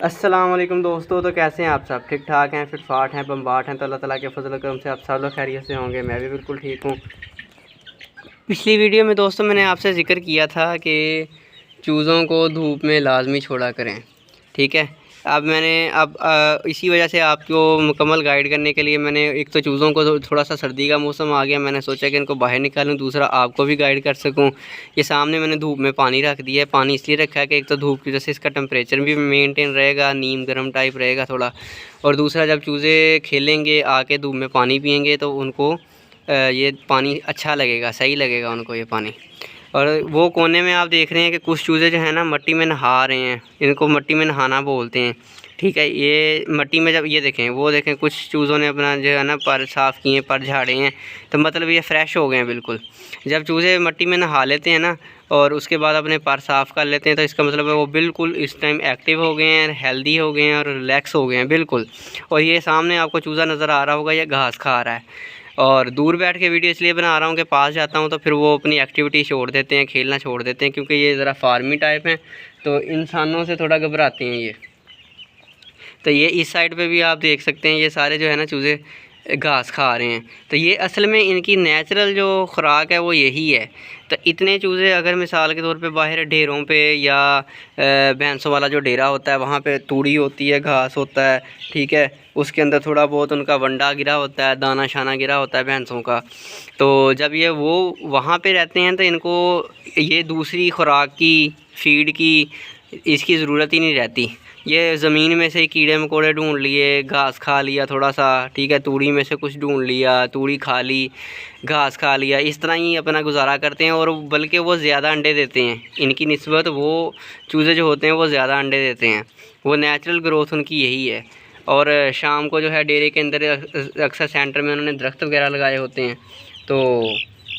السلام علیکم دوستو، تو کیسے ہیں آپ سب؟ ٹھیک ٹھاک ہیں، فٹ فاٹ ہیں، بمباٹ ہیں، تو اللہ تعالیٰ کے فضل و کرم سے آپ سب لوگ خیریت سے ہوں گے، میں بھی بالکل ٹھیک ہوں۔ پچھلی ویڈیو میں دوستو میں نے آپ سے ذکر کیا تھا کہ چوزوں کو دھوپ میں لازمی چھوڑا کریں، ٹھیک ہے؟ اب میں نے اب اسی وجہ سے آپ کو مکمل گائیڈ کرنے کے لیے میں نے ایک تو چوزوں کو تھوڑا سا سردی کا موسم آ گیا، میں نے سوچا کہ ان کو باہر نکالوں، دوسرا آپ کو بھی گائیڈ کر سکوں۔ یہ سامنے میں نے دھوپ میں پانی رکھ دیا ہے، پانی اس لیے رکھا ہے کہ ایک تو دھوپ کی وجہ سے اس کا ٹمپریچر بھی مینٹین رہے گا، نیم گرم ٹائپ رہے گا تھوڑا۔ اور دوسرا، جب چوزے کھیلیں گے، آ کے دھوپ میں پانی پئیں گے تو ان کو یہ پانی اچھا لگے گا، صحیح لگے گا ان کو یہ پانی۔ اور وہ کونے میں آپ دیکھ رہے ہیں کہ کچھ چوزے جو ہیں نا مٹی میں نہا رہے ہیں، ان کو مٹی میں نہانا بولتے ہیں۔ ٹھیک ہے، یہ مٹی میں جب یہ دیکھیں، وہ دیکھیں کچھ چوزوں نے اپنا جو ہے نا پر صاف کیے ہیں، پر جھاڑے ہیں۔ تو مطلب یہ فریش ہو گئے ہیں بالکل۔ جب چوزے مٹی میں نہا لیتے ہیں نا اور اس کے بعد اپنے پر صاف کر لیتے ہیں، تو اس کا مطلب ہے وہ بالکل اس ٹائم ایکٹیو ہو گئے ہیں، ہیلدی ہو گئے ہیں اور ریلیکس ہو گئے ہیں، بالکل۔ اور یہ سامنے آپ کو چوزا نظر آ رہا ہوگا، یہ گھاس کھا رہا ہے۔ اور دور بیٹھ کے ویڈیو اس لیے بنا رہا ہوں کہ پاس جاتا ہوں تو پھر وہ اپنی ایکٹیویٹی چھوڑ دیتے ہیں، کھیلنا چھوڑ دیتے ہیں، کیونکہ یہ ذرا فارمی ٹائپ ہیں۔ تو انسانوں سے تھوڑا گھبراتے ہیں یہ۔ تو یہ اس سائڈ پہ بھی آپ دیکھ سکتے ہیں، یہ سارے جو ہے نا چوزے گھاس کھا رہے ہیں۔ تو یہ اصل میں ان کی نیچرل جو خوراک ہے وہ یہی ہے۔ تو اتنے چوزے اگر مثال کے طور پہ باہر ڈھیروں پہ یا بھینسوں والا جو ڈیرا ہوتا ہے، وہاں پہ توڑی ہوتی ہے، گھاس ہوتا ہے، ٹھیک ہے۔ اس کے اندر تھوڑا بہت ان کا ونڈا گرا ہوتا ہے، دانہ شانہ گرا ہوتا ہے بھینسوں کا۔ تو جب یہ وہ وہاں پہ رہتے ہیں تو ان کو یہ دوسری خوراک کی فیڈ کی اس کی ضرورت ہی نہیں رہتی۔ یہ زمین میں سے کیڑے مکوڑے ڈھونڈ لیے، گھاس کھا لیا تھوڑا سا، ٹھیک ہے، توڑی میں سے کچھ ڈھونڈ لیا، توڑی کھا لی، گھاس کھا لیا، اس طرح ہی اپنا گزارا کرتے ہیں اور بلکہ وہ زیادہ انڈے دیتے ہیں۔ ان کی نسبت وہ چوزے جو ہوتے ہیں وہ زیادہ انڈے دیتے ہیں۔ وہ نیچرل گروتھ ان کی یہی ہے۔ اور شام کو جو ہے ڈیرے کے اندر اکثر سینٹر میں انہوں نے درخت وغیرہ لگائے ہوتے ہیں۔ تو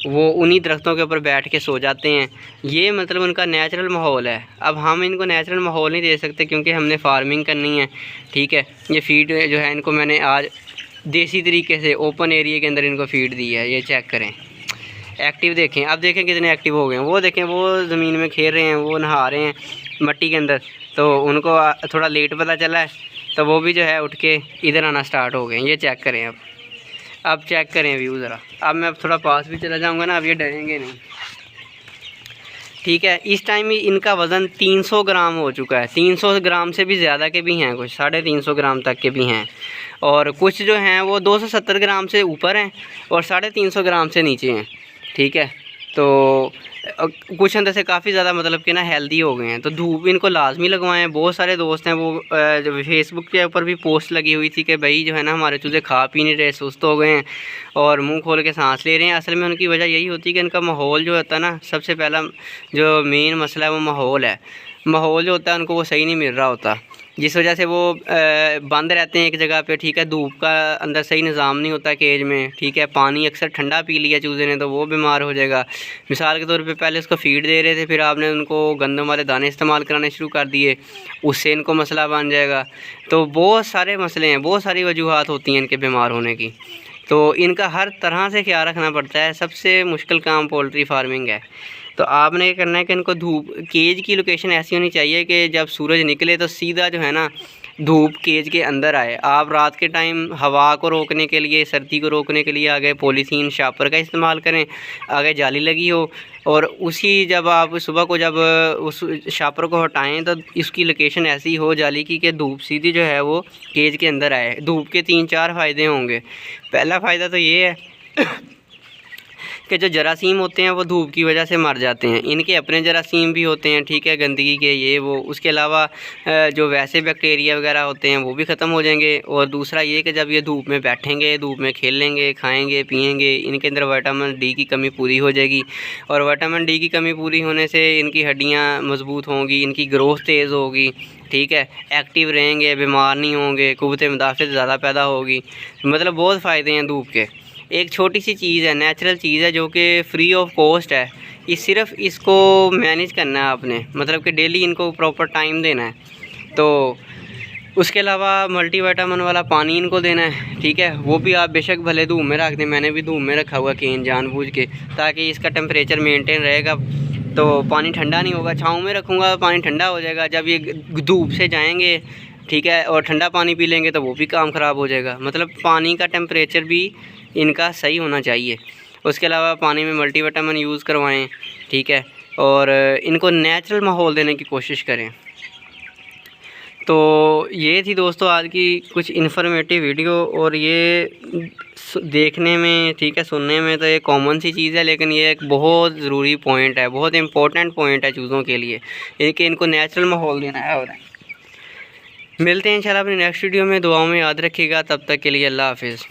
وہ انہی درختوں کے اوپر بیٹھ کے سو جاتے ہیں۔ یہ مطلب ان کا نیچرل ماحول ہے۔ اب ہم ان کو نیچرل ماحول نہیں دے سکتے کیونکہ ہم نے فارمنگ کرنی ہے۔ ٹھیک ہے، یہ فیڈ جو ہے ان کو میں نے آج دیسی طریقے سے اوپن ایریے کے اندر ان کو فیڈ دی ہے۔ یہ چیک کریں۔ ایکٹیو دیکھیں۔ اب دیکھیں کتنے ایکٹیو ہو گئے ہیں۔ وہ دیکھیں، وہ زمین میں کھیل رہے ہیں، وہ نہا رہے ہیں مٹی کے اندر۔ تو ان کو تھوڑا لیٹ پتہ چلا ہے۔ تو وہ بھی جو ہے اٹھ کے ادھر آنا سٹارٹ ہو گئے ہیں۔ یہ چیک کریں اب اب چیک کریں ویو ذرا۔ اب میں اب تھوڑا پاس بھی چلا جاؤں گا نا، اب یہ ڈریں گے نہیں۔ ٹھیک ہے، اس ٹائم ان کا وزن تین سو گرام ہو چکا ہے۔ تین سو گرام سے بھی زیادہ کے بھی ہیں، کچھ ساڑھے تین سو گرام تک کے بھی ہیں۔ اور کچھ جو ہیں وہ دو سو ستر گرام سے اوپر ہیں اور ساڑھے تین سو گرام سے نیچے ہیں۔ ٹھیک ہے، تو کچھ اندر سے کافی زیادہ مطلب کہ نا ہیلدی ہو گئے ہیں۔ تو دھوپ ان کو لازمی لگوائیں بہت سارے دوست ہیں وہ فیس بک کے اوپر بھی پوسٹ لگی ہوئی تھی کہ بھائی جو ہے نا ہمارے چوزے کھا پی نہیں رہے، سست ہو گئے ہیں اور منہ کھول کے سانس لے رہے ہیں۔ اصل میں ان کی وجہ یہی ہوتی ہے کہ ان کا ماحول جو ہوتا ہے نا، سب سے پہلا جو مین مسئلہ ہے وہ ماحول ہے۔ ماحول جو ہوتا ہے ان کو وہ صحیح نہیں مل رہا ہوتا۔ جس وجہ سے وہ بند رہتے ہیں ایک جگہ پہ، ٹھیک ہے، دھوپ کا اندر صحیح نظام نہیں ہوتا کیج میں، ٹھیک ہے، پانی اکثر ٹھنڈا پی لیا چوزے نے تو وہ بیمار ہو جائے گا۔ مثال کے طور پہ پہلے اس کو فیڈ دے رہے تھے، پھر آپ نے ان کو گندم والے دانے استعمال کرانے شروع کر دیے، اس سے ان کو مسئلہ بن جائے گا۔ تو بہت سارے مسئلے ہیں، بہت ساری وجوہات ہوتی ہیں ان کے بیمار ہونے کی۔ تو ان کا ہر طرح سے خیال رکھنا پڑتا ہے، سب سے مشکل کام پولٹری فارمنگ ہے۔ تو آپ نے یہ کرنا ہے کہ ان کو دھوپ، کیج کی لوکیشن ایسی ہونی چاہیے کہ جب سورج نکلے تو سیدھا جو ہے نا دھوپ کیج کے اندر آئے۔ آپ رات کے ٹائم ہوا کو روکنے کے لیے، سردی کو روکنے کے لیے آگے پولیتھین شاپر کا استعمال کریں، آگے جالی لگی ہو۔ اور اسی جب آپ صبح کو جب اس شاپر کو ہٹائیں تو اس کی لوکیشن ایسی ہو جالی کی کہ دھوپ سیدھی جو ہے وہ کیج کے اندر آئے۔ دھوپ کے تین چار فائدے ہوں گے۔ پہلا فائدہ تو یہ ہے کہ جو جراثیم ہوتے ہیں وہ دھوپ کی وجہ سے مر جاتے ہیں۔ ان کے اپنے جراثیم بھی ہوتے ہیں، ٹھیک ہے، گندگی کے یہ وہ۔ اس کے علاوہ جو ویسے بیکٹیریا وغیرہ ہوتے ہیں وہ بھی ختم ہو جائیں گے۔ اور دوسرا یہ کہ جب یہ دھوپ میں بیٹھیں گے، دھوپ میں کھیلیں گے، کھائیں گے، پئیں گے، ان کے اندر وائٹامن ڈی کی کمی پوری ہو جائے گی۔ اور وائٹامن ڈی کی کمی پوری ہونے سے ان کی ہڈیاں مضبوط ہوں گی، ان کی گروتھ تیز ہوگی، ٹھیک ہے، ایکٹیو رہیں گے، بیمار نہیں ہوں گے، قوت مدافعت زیادہ پیدا ہوگی۔ مطلب بہت فائدے ہیں دھوپ کے۔ ایک چھوٹی سی چیز ہے نیچرل چیز ہے جو کہ فری آف کاسٹ ہے۔ یہ صرف اس کو مینیج کرنا ہے آپ نے مطلب کہ ڈیلی ان کو پراپر ٹائم دینا ہے۔ تو اس کے علاوہ ملٹی وائٹامن والا پانی ان کو دینا ہے، ٹھیک ہے۔ وہ بھی آپ بے شک بھلے دھوپ میں رکھ دیں، میں نے بھی دھوپ میں رکھا ہوا کین جان بوجھ کے، تاکہ اس کا ٹمپریچر مینٹین رہے گا۔ تو پانی ٹھنڈا نہیں ہوگا، چھاؤں میں رکھوں گا، پانی ٹھنڈا ہو جائے گا۔ جب یہ دھوپ سے جائیں گے ٹھیک ہے، اور ٹھنڈا پانی پی لیں گے تو وہ بھی کام خراب ہو جائے گا۔ مطلب پانی کا ٹیمپریچر بھی ان کا صحیح ہونا چاہیے۔ اس کے علاوہ پانی میں ملٹی وٹامن یوز کروائیں، ٹھیک ہے، اور ان کو نیچرل ماحول دینے کی کوشش کریں۔ تو یہ تھی دوستو آج کی کچھ انفارمیٹیو ویڈیو اور یہ دیکھنے میں، ٹھیک ہے، سننے میں تو یہ کامن سی چیز ہے، لیکن یہ ایک بہت ضروری پوائنٹ ہے، بہت امپورٹنٹ پوائنٹ ہے چیزوں کے لیے، کہ ان کو نیچرل ماحول دینا ہے اور ملتے ہیں انشاءاللہ اپنی نیکسٹ ویڈیو میں. دعاؤں میں یاد رکھیے گا. تب تک کے لیے اللہ حافظ.